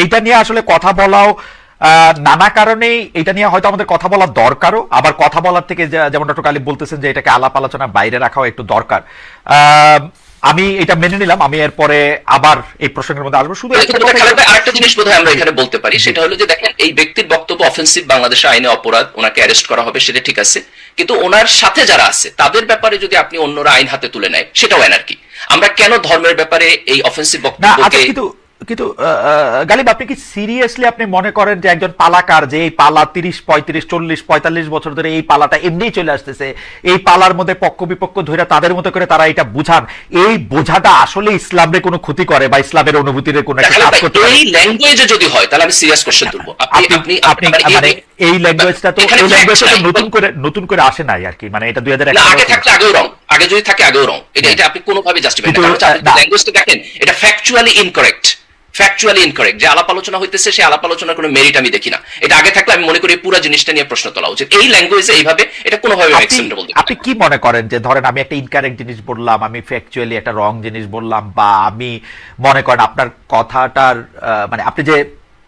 এইটা নিয়ে আসলে কথা বলাও নানা কারণেই এটা নিয়ে হয়তো আমাদের কথা বলা দরকারও। আবার কথা বলার থেকে যেমন ডক্টর কালী বলতেছেন যে এটাকে আলাপ আলোচনার বাইরে রাখাও একটু দরকার। আমি এটা মেনে নিলাম আমি এরপরে আবার এই প্রসঙ্গের মধ্যে আসব। শুধু আরেকটা জিনিস বোধহয় আমরা এখানে বলতে পারি সেটা হলো যে দেখেন এই ব্যক্তির বক্তব্য অফেন্সিভ বাংলাদেশের আইনে অপরাধ ওনাকে অ্যারেস্ট করা হবে সেটা ঠিক আছে। কিন্তু ওনার সাথে যারা আছে তাদের ব্যাপারে যদি আপনি অন্যরা আইন হাতে তুলে নেয় সেটাও এনার্কি আমরা কেন ধর্মের ব্যাপারে এই অফেন্সিভ আচ্ছা বক্তব্যকে কিন্তু গালিব আপনি কি সিরিয়াসলি আপনি মনে করেন যে একজন পালাকার যে এই পালা তিরিশ পঁয়ত্রিশ চল্লিশ পঁয়তাল্লিশ বছর ধরে এই পালাটা এমনিই চলে আসতেছে এই পালার মধ্যে পক্ষ বিপক্ষ ধরে তাদের মতো করে তারা এটা বুঝান এই বোঝাটা আসলে ইসলামের কোনো ক্ষতি করে বা ইসলামের অনুভূতির কোনো করতে এই ল্যাঙ্গুয়েজে যদি হয় তাহলে আমি সিরিয়াস কোশ্চেন তুলবো। আপনি আপনি মানে এই ল্যাঙ্গুয়েজটা তো এই ল্যাঙ্গুয়েজটা তো নতুন করে নতুন করে আসে নাই আর কি মানে এটা দুই হাজার না আগে থাকলে আগেও রং আগে যদি থাকে আগেও রং এটা এটা আপনি কোনোভাবে জাস্টিফাই কিন্তু, কারণ হচ্ছে আপনি না। ল্যাঙ্গুয়েজটা দেখেন এটা ফ্যাকচুয়ালি ইনকারেক্ট ফ্যাকচুয়ালি ইনকারেক্ট যে আলাপ আলোচনা হইতেছে সেই আলাপ আলোচনার কোনো মেরিট আমি দেখি না। এটা আগে থাকলে আমি মনে করি পুরো জিনিসটা নিয়ে প্রশ্ন তোলা উচিত। এই ল্যাঙ্গুয়েজে এইভাবে এটা কোনোভাবে আপনি অ্যাকসেপ্টেবল আপনি কি মনে করেন যে ধরেন আমি একটা ইনকারেক্ট জিনিস বললাম আমি ফ্যাকচুয়ালি একটা রং জিনিস বললাম বা আমি মনে করেন আপনার কথাটার মানে আপনি যে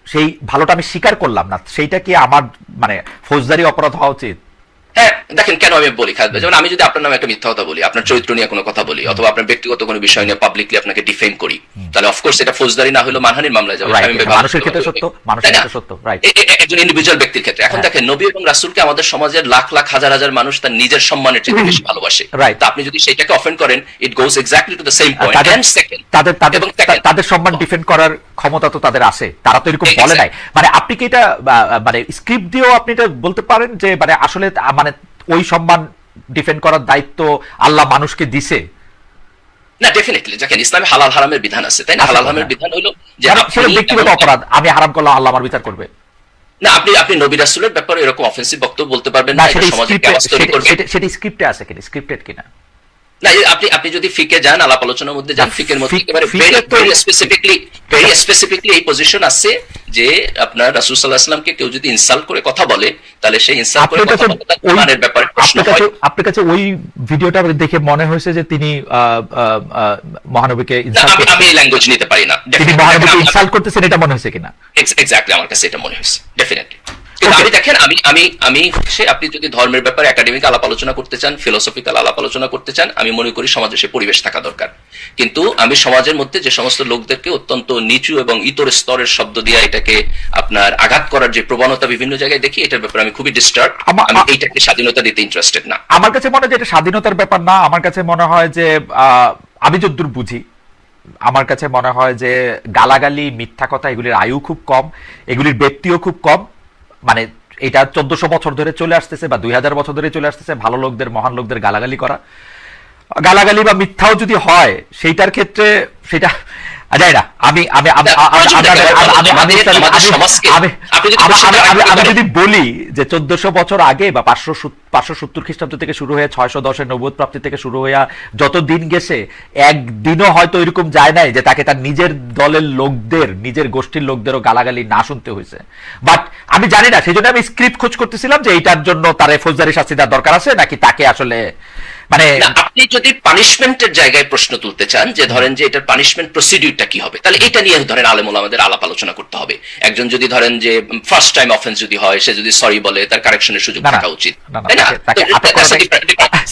সেই ভালোটা আমি স্বীকার করলাম না সেইটা কি আমার মানে ফৌজদারি অপরাধ হওয়া উচিত? দেখেন কেন আমি বলি ভাই, যেমন আমি যদি আপনার নামে একটা মিথ্যা কথা বলি আপনার চরিত্র নিয়ে কোনো কথা বলি অথবা আপনার ব্যক্তিগত কোনো বিষয় নিয়ে পাবলিকলি আপনাকে ডিফেম করি তাহলে অফকোর্স এটা ফৌজদারি না হলেও মানহানির মামলায় যাবে। মানুষের ক্ষেত্রে সত্য, মানুষের ক্ষেত্রে সত্য, right. এ- এ- একজন ইন্ডিভিজুয়াল ব্যক্তির ক্ষেত্রে। এখন হ্যাঁ। দেখেন নবী এবং রাসূলকে আমাদের সমাজের লাখ লাখ হাজার হাজার মানুষ তার নিজের সম্মানের চেয়ে বেশি ভালোবাসে. তো আপনি যদি সেটাকে অফেন্ড করেন it goes exactly to the same point তাদের এন্ড সেকেন্ড তাদের তাদের তাদের সম্মান ডিফেন্ড করার ক্ষমতা তো তাদের আছে তারা তো এরকম বলে নাই। মানে আপনি কি এটা মানে স্ক্রিপ্ট দিয়েও আপনি এটা বলতে পারেন যে মানে আসলে মানে ওই সম্মান ডিফেন্ড করার দায়িত্ব আল্লাহ মানুষকে দিছে। না ডেফিনেটলি দেখেন ইসলামে হালাল হারামের বিধান আছে তাই না? হালাল হারামের হ্যাঁ। বিধান হলো যে আপনি ব্যক্তিগত অপরাধ আমি হারাম করলাম আল্লাহ আমার বিচার করবে। না আপনি আপনি নবী রাসূলের ব্যাপারে এরকম অফেন্সিভ বক্তব্য বলতে পারবেন না সেটা স্ক্রিপ্টে আছে কিনা স্ক্রিপ্টেড কিনা? না আপনি আপনি যদি ফিকে যান আলাপ আলোচনার মধ্যে যান ফিকের মধ্যে একেবারে ভেরি স্পেসিফিকলি ভেরি স্পেসিফিকলি এই পজিশন আছে যে আপনার রাসূল সাল্লাল্লাহু আলাইহি কেউ যদি ইনসাল্ট করে কথা বলে তাহলে সেই ইনসাল্ট করে কথা বলে ব্যাপারে প্রশ্ন আপনার হয়। কাছে আপনার কাছে ওই ভিডিওটা দেখে মনে হয়েছে যে তিনি মহানবীকে ইনসাল্ট আমি আমি এই ল্যাঙ্গুয়েজ নিতে পারি না তিনি মহানবীকে ইনসাল্ট করতেছেন এটা মনে হয়েছে কিনা? এক্স্যাক্টলি আমার কাছে এটা মনে হয়েছে ডেফিনেটলি. আমি দেখেন আমি আমি আমি সে আপনি যদি ধর্মের ব্যাপারে একাডেমিক আলাপ আলোচনা করতে চান ফিলোসফিক্যাল আলাপ আলোচনা করতে চান আমি মনে করি সমাজে সে পরিবেশ থাকা দরকার। কিন্তু আমি সমাজের মধ্যে যে সমস্ত লোকদেরকে অত্যন্ত নিচু এবং ইতর স্তরের শব্দ দিয়ে এটাকে আপনার আঘাত করার যে প্রবণতা বিভিন্ন জায়গায় দেখি এটার ব্যাপারে আমি খুবই ডিস্টার্ব আমি এইটাকে স্বাধীনতা দিতে ইন্টারেস্টেড না। আমার কাছে মনে হয় যে এটা স্বাধীনতার ব্যাপার না আমার কাছে মনে হয় যে আহ, আমি যদ্দূর বুঝি আমার কাছে মনে হয় যে গালাগালি মিথ্যা কথা এগুলির আয়ু খুব কম এগুলির ব্যক্তিও খুব কম মানে এটা চোদ্দশো বছর ধরে চলে আসতেছে বা দুই হাজার বছর ধরে চলে আসতেছে ভালো লোকদের মহান লোকদের গালাগালি করা। গালাগালি বা মিথ্যাও যদি হয় সেইটার ক্ষেত্রে সেটা যাই না আমি আমি আমি যদি বলি যে চোদ্দশো বছর আগে বা পাঁচশো সত্তর পাঁচশো সত্তর খ্রিস্টাব্দ থেকে শুরু হয়ে ছয়শো দশের নব্বদ প্রাপ্তি থেকে শুরু হয়ে যত দিন গেছে একদিনও হয়তো এরকম যায় নাই যে তাকে তার নিজের দলের লোকদের নিজের গোষ্ঠীর লোকদেরও গালাগালি না শুনতে হয়েছে। বাট আমি জানি না সেই জন্য আমি স্ক্রিপ্ট খোঁজ করতেছিলাম যে এইটার জন্য তার ফৌজদারি শাস্তি দেওয়ার দরকার আছে নাকি তাকে আসলে মানে আপনি যদি পানিশমেন্টের জায়গায় প্রশ্ন তুলতে চান যে ধরেন যে এটার পানিশমেন্ট প্রসিডিউরটা কি হবে তাহলে এটা নিয়ে ধরেন আলেমুল আমাদের আলাপ আলোচনা করতে হবে। একজন যদি ধরেন যে ফার্স্ট টাইম অফেন্স যদি হয় সে যদি সরি বলে তার কারেকশনের সুযোগ থাকা উচিত। তাই না? তাকে- আটক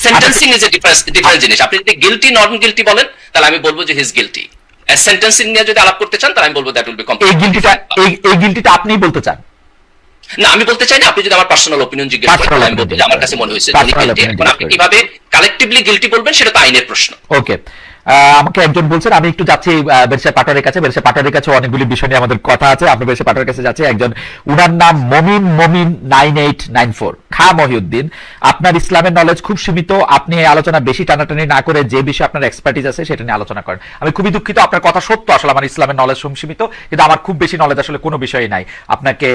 সেন্টেন্সিং ইজ এ ডিফারেন্ট জিনিস। আপনি যদি গিলটি নন গিলটি বলেন তাহলে আমি বলব যে হিজ গিলটি সেন্টেন্সিং নিয়ে যদি আলাপ করতে চান তাহলে আমি বলব দ্যাট উইল বি এই গিলটিটা এই গিলটিটা আপনিই বলতে চান? না আমি বলতে চাই না আপনি যদি আমার পার্সোনাল অপিনিয়ন জিজ্ঞেস করেন আমি বলব যে আমার কাছে মনে হয়েছে এখন আপনি কীভাবে কালেকটিভলি গিলটি বলবেন সেটা তো আইনের প্রশ্ন। ওকে আমাকে একজন বলছেন, আমি একটু যাচ্ছি বেরসা পাটারের কাছে। বেরসা পাটারের কাছে অনেকগুলি বিষয় নিয়ে আমাদের কথা আছে। আপনি বেরসা পাটারের কাছে যাচ্ছে। একজন, উনার নাম মমিন মমিন নাইন এইট নাইন ফোর, খা মহিউদ্দিন। আপনার ইসলামের নলেজ খুব সীমিত। আপনি এই আলোচনা বেশি টানাটানি না করে যে বিষয়ে আপনার এক্সপার্টিজ আছে সেটা নিয়ে আলোচনা করেন। আমি খুবই দুঃখিত, আপনার কথা সত্য। আসলে আমার ইসলামের নলেজ সীমিত, কিন্তু আমার খুব বেশি নলেজ আসলে কোনো বিষয়ে নাই। আপনাকে